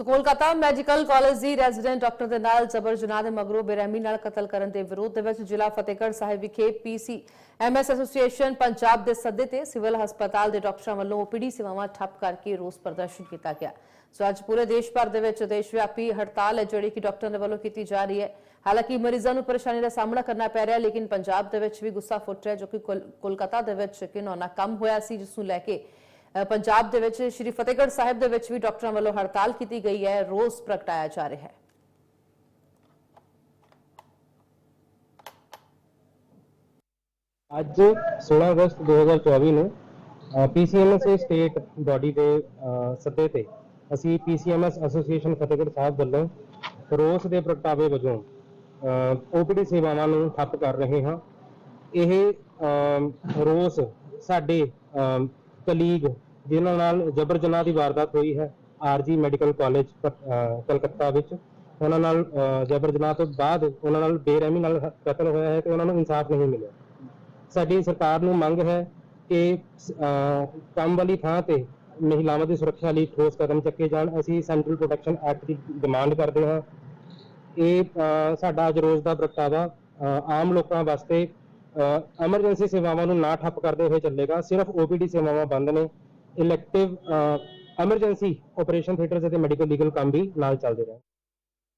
ਸੋ Kolkata medical college ਦੀ resident doctor ਦੇ ਨਾਲ ਜ਼ਬਰ ਜਨਾਹ ਦੇ ਮਗਰੋਂ ਬੇਰਹਿਮੀ ਨਾਲ ਕਤਲ ਕਰਨ ਦੇ ਵਿਰੋਧ ਦੇ ਵਿੱਚ ਜ਼ਿਲ੍ਹਾ ਫਤਿਹਗੜ੍ਹ ਸਾਹਿਬ ਵਿਖੇ ਪੀਸੀ ਐਮਐਸ ਐਸੋਸੀਏਸ਼ਨ ਪੰਜਾਬ ਦੇ ਸੱਦੇ ਤੇ ਸਿਵਲ ਹਸਪਤਾਲ ਦੇ ਡਾਕਟਰਾਂ ਵੱਲੋਂ ਓਪੀਡੀ ਸੇਵਾਵਾਂ ਠੱਪ ਕਰਕੇ ਰੋਸ ਪ੍ਰਦਰਸ਼ਨ ਕੀਤਾ ਗਿਆ। ਸੋ ਅੱਜ ਪੂਰੇ ਦੇਸ਼ ਭਰ ਦੇ ਵਿੱਚ ਦੇਸ਼ ਵਿਆਪੀ ਹੜਤਾਲ ਹੈ, ਜਿਹੜੀ ਕਿ ਡਾਕਟਰਾਂ ਦੇ ਵੱਲੋਂ ਕੀਤੀ ਜਾ ਰਹੀ ਹੈ। ਹਾਲਾਂਕਿ ਮਰੀਜ਼ਾਂ ਨੂੰ ਪਰੇਸ਼ਾਨੀ ਦਾ ਸਾਹਮਣਾ ਕਰਨਾ ਪੈ ਰਿਹਾ, ਲੇਕਿਨ ਪੰਜਾਬ ਦੇ ਵਿੱਚ ਵੀ ਗੁੱਸਾ ਫੁੱਟ ਰਿਹਾ, ਜੋ ਕਿ ਕੋਲ- ਕੋਲਕਾਤਾ ਦੇ ਵਿੱਚ ਘਿਨੌਣਾ ਕੰਮ ਹੋਇਆ ਸੀ, ਜਿਸ ਨੂੰ ਲੈ ਕੇ ਪੰਜਾਬ ਦੇ ਵਿੱਚ, ਸ਼੍ਰੀ ਫਤਿਹਗੜ੍ਹ ਸਾਹਿਬ ਦੇ ਵਿੱਚ ਵੀ ਡਾਕਟਰਾਂ ਵੱਲੋਂ ਹੜਤਾਲ ਕੀਤੀ ਗਈ ਹੈ, ਰੋਸ ਪ੍ਰਗਟਾਇਆ ਜਾ ਰਿਹਾ ਹੈ। ਅੱਜ 16 ਅਗਸਤ 2024 ਨੂੰ ਪੀਸੀਐਮਐਸ ਸਟੇਟ ਬਾਡੀ ਦੇ ਸੱਦੇ ਤੇ ਅਸੀਂ ਪੀਸੀਐਮਐਸ ਐਸੋਸੀਏਸ਼ਨ ਫਤਿਹਗੜ੍ਹ ਸਾਹਿਬ ਵੱਲੋਂ ਰੋਸ ਦੇ ਪ੍ਰਗਟਾਵੇ ਵਜੋਂ ਓਪੀਡੀ ਸੇਵਾਵਾਂ ਨੂੰ ਠੱਪ ਕਰ ਰਹੇ ਹਾਂ। ਇਹ ਰੋਸ ਸਾਡੇ ਕਲੀਗ ਜਿਨ੍ਹਾਂ ਨਾਲ ਜਬਰ ਜਨਾਹ ਦੀ ਵਾਰਦਾਤ ਹੋਈ ਹੈ ਆਰਜੀ ਮੈਡੀਕਲ ਕਾਲਜ ਕਲਕੱਤਾ ਵਿੱਚ। ਉਹਨਾਂ ਨਾਲ ਜਬਰ ਜਨਾਹ ਤੋਂ ਬਾਅਦ ਉਹਨਾਂ ਨਾਲ ਬੇਰਹਿਮੀ ਨਾਲ ਕਤਲ ਹੋਇਆ ਹੈ ਤੇ ਉਹਨਾਂ ਨੂੰ ਇਨਸਾਫ ਨਹੀਂ ਮਿਲਿਆ। ਸਾਡੀ ਸਰਕਾਰ ਨੂੰ ਮੰਗ ਹੈ ਕਿ ਅਹ, ਕੰਮ ਵਾਲੀ ਥਾਂ ਤੇ ਮਹਿਲਾਵਾਂ ਦੀ ਸੁਰੱਖਿਆ ਲਈ ਠੋਸ ਕਦਮ ਚੱਕੇ ਜਾਣ। ਅਸੀਂ ਸੈਂਟਰਲ ਪ੍ਰੋਟੈਕਸ਼ਨ ਐਕਟ ਦੀ ਡਿਮਾਂਡ ਕਰਦੇ ਹਾਂ। ਇਹ ਅਹ, ਸਾਡਾ ਅੱਜ ਰੋਜ਼ ਦਾ ਪ੍ਰਗਟਾਵਾ ਅਹ, ਆਮ ਲੋਕਾਂ ਵਾਸਤੇ ਐਮਰਜੈਂਸੀ ਸੇਵਾਵਾਂ ਨੂੰ ਨਾ ਠੱਪ ਕਰਦੇ ਹੋਏ ਚੱਲੇਗਾ, ਸਿਰਫ ਓਪੀਡੀ ਸੇਵਾਵਾਂ ਬੰਦ ਨੇ ਇਲੈਕਟਿਵ ਐਮਰਜੈਂਸੀ ਆਪਰੇਸ਼ਨ ਥੀਏਟਰਸ ਅਤੇ ਮੈਡੀਕਲ ਲੀਗਲ ਕੰਮ ਵੀ ਨਾਲ ਚੱਲਦੇ ਰਹਿਣ।